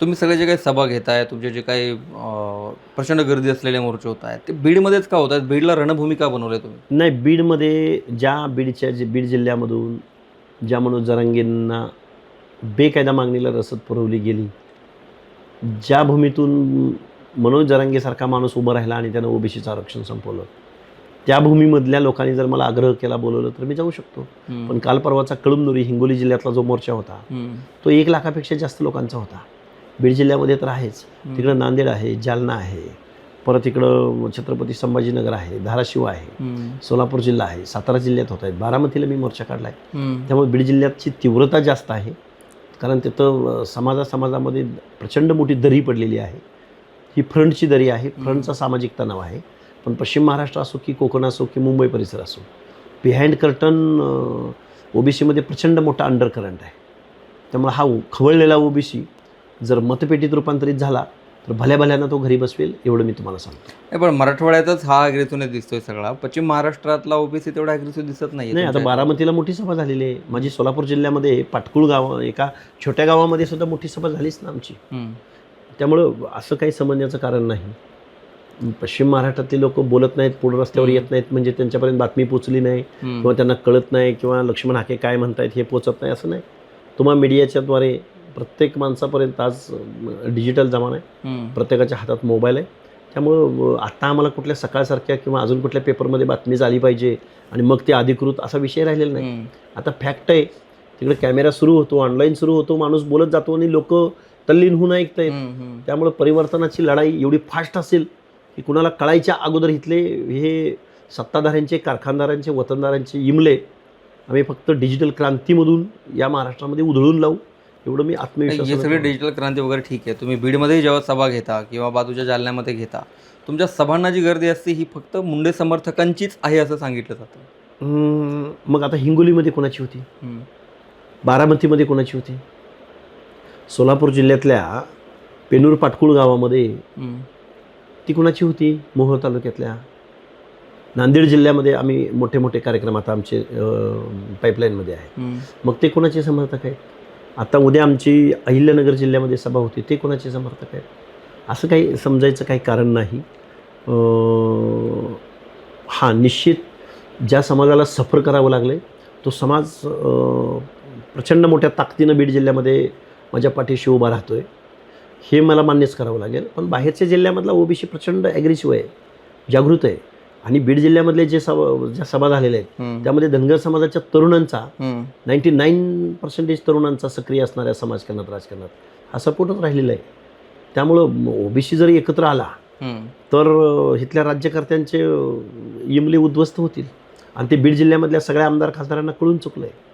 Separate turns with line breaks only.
तुम्ही सगळे जे काही सभा घेताय तुमचे जे काही अं, प्रचंड गर्दी असलेले मोर्चे होत आहेत ते बीडमध्येच का होत आहेत? बीडला रणभूमी का बनवले तुम्ही?
नाही बीडमध्ये ज्या बीडच्या जे बीड जिल्ह्यामधून ज्या मनोज जरांगेंना बेकायदा मागणीला रसद पुरवली गेली ज्या भूमीतून मनोज जरांगेसारखा माणूस उभा राहिला आणि त्यानं ओबीसीचं आरक्षण संपवलं त्या भूमीमधल्या लोकांनी जर मला आग्रह केला बोलवलं तर मी जाऊ शकतो. पण काल परवाचा कळमनुरी हिंगोली जिल्ह्यातला जो मोर्चा होता
हम्म.
तो एक लाखापेक्षा जास्त लोकांचा होता. बीड जिल्ह्यामध्ये तर आहेच. तिकडं नांदेड आहे जालना आहे परत इकडं छत्रपती संभाजीनगर आहे धाराशिव आहे. सोलापूर जिल्हा आहे सातारा जिल्ह्यात होत आहेत. बारामतीला मी मोर्चा काढला आहे. त्यामुळे बीड जिल्ह्याची तीव्रता जास्त आहे. कारण तिथं समाजा समाजामध्ये प्रचंड मोठी दरी पडलेली आहे. ही फ्रंटची दरी आहे. फ्रंटचा सामाजिक तणाव आहे. पण पश्चिम महाराष्ट्र असो की कोकण असो की मुंबई परिसर असो बिहाइंड कर्टन ओबीसीमध्ये प्रचंड मोठा अंडर करंट आहे. त्यामुळे हा खवळलेला ओबीसी जर मतपेटीत रूपांतरित झाला तर भल्या भल्यानं तो घरी बसवेल एवढं मी तुम्हाला सांगतो.
नाही पण मराठवाड्यातच हा अग्रेसिव्ह दिसतोय सगळा. पश्चिम महाराष्ट्रातला ओबीसी तेवढा अग्रेसिव्ह दिसत नाही
नाही आता बारामतीला मोठी सभा झालेली आहे. माझी सोलापूर जिल्ह्यामध्ये पाटकुळ गाव एका छोट्या गावामध्ये सुद्धा मोठी सभा झालीच ना आमची. त्यामुळं असं काही समजण्याचं कारण नाही. पश्चिम महाराष्ट्रातले लोक बोलत नाहीत पुढे रस्त्यावर येत नाहीत म्हणजे त्यांच्यापर्यंत बातमी पोचली नाही किंवा त्यांना कळत नाही किंवा लक्ष्मण हाके काय म्हणतायत हे पोचत नाही असं नाही. तुम्हा मीडियाच्याद्वारे प्रत्येक माणसापर्यंत आज डिजिटल जमाना आहे. प्रत्येकाच्या हातात मोबाईल आहे. त्यामुळं आत्ता आम्हाला कुठल्या सकाळसारख्या किंवा अजून कुठल्या पेपरमध्ये बातमी झाली पाहिजे आणि मग ते अधिकृत असा विषय राहिलेला नाही. आता फॅक्ट आहे तिकडे कॅमेरा सुरू होतो ऑनलाईन सुरू होतो माणूस बोलत जातो आणि लोक तल्लीन होऊन ऐकत आहेत त्यामुळं परिवर्तनाची लढाई एवढी फास्ट असेल की कुणाला कळायच्या अगोदर इथले हे सत्ताधाऱ्यांचे कारखानदारांचे वतनदारांचे इमले आम्ही फक्त डिजिटल क्रांतीमधून या महाराष्ट्रामध्ये उधळून लावू. एवढं मी
हे
आत्मविश्वास
सगळे डिजिटल क्रांती वगैरे ठीक आहे. तुम्ही बीडमध्ये जेव्हा सभा घेता किंवा बाजूच्या जालन्यामध्ये घेता तुमच्या सभांना जी गर्दी असते ही फक्त मुंडे समर्थकांचीच आहे असं सांगितलं जातं.
मग आता हिंगोलीमध्ये कोणाची होती? बारामतीमध्ये कोणाची होती? सोलापूर जिल्ह्यातल्या पेनूर पाटकुळ गावामध्ये ती कुणाची होती? मोहोळ तालुक्यातल्या. नांदेड जिल्ह्यामध्ये आम्ही मोठे मोठे कार्यक्रम आता आमचे पाईपलाईनमध्ये आहे मग ते कोणाचे समर्थक आहेत? आता उद्या आमची अहिल्यानगर जिल्ह्यामध्ये सभा होती ते कोणाचे समर्थक आहेत? असं काही समजायचं काही कारण नाही. हां निश्चित ज्या समाजाला सफर करावं लागले तो समाज प्रचंड मोठ्या ताकदीनं बीड जिल्ह्यामध्ये माझ्या पाठीशी उभा राहतो आहे हे मला मान्यच करावं लागेल. पण बाहेरच्या जिल्ह्यामधला ओबीसी प्रचंड ॲग्रेसिव्ह आहे जागृत आहे. आणि बीड जिल्ह्यामधले जे सभा ज्या सभा झालेल्या आहेत त्यामध्ये धनगर समाजाच्या तरुणांचा नाईंटी नाईन पर्सेंटेज तरुणांचा सक्रिय असणाऱ्या समाजकारणात राजकारणात हा सपोर्टच राहिलेला आहे. त्यामुळं ओबीसी जर एकत्र आला तर इथल्या राज्यकर्त्यांचे इमले उद्ध्वस्त होतील. आणि ते बीड जिल्ह्यामधल्या सगळ्या आमदार खासदारांना कळून चुकलं आहे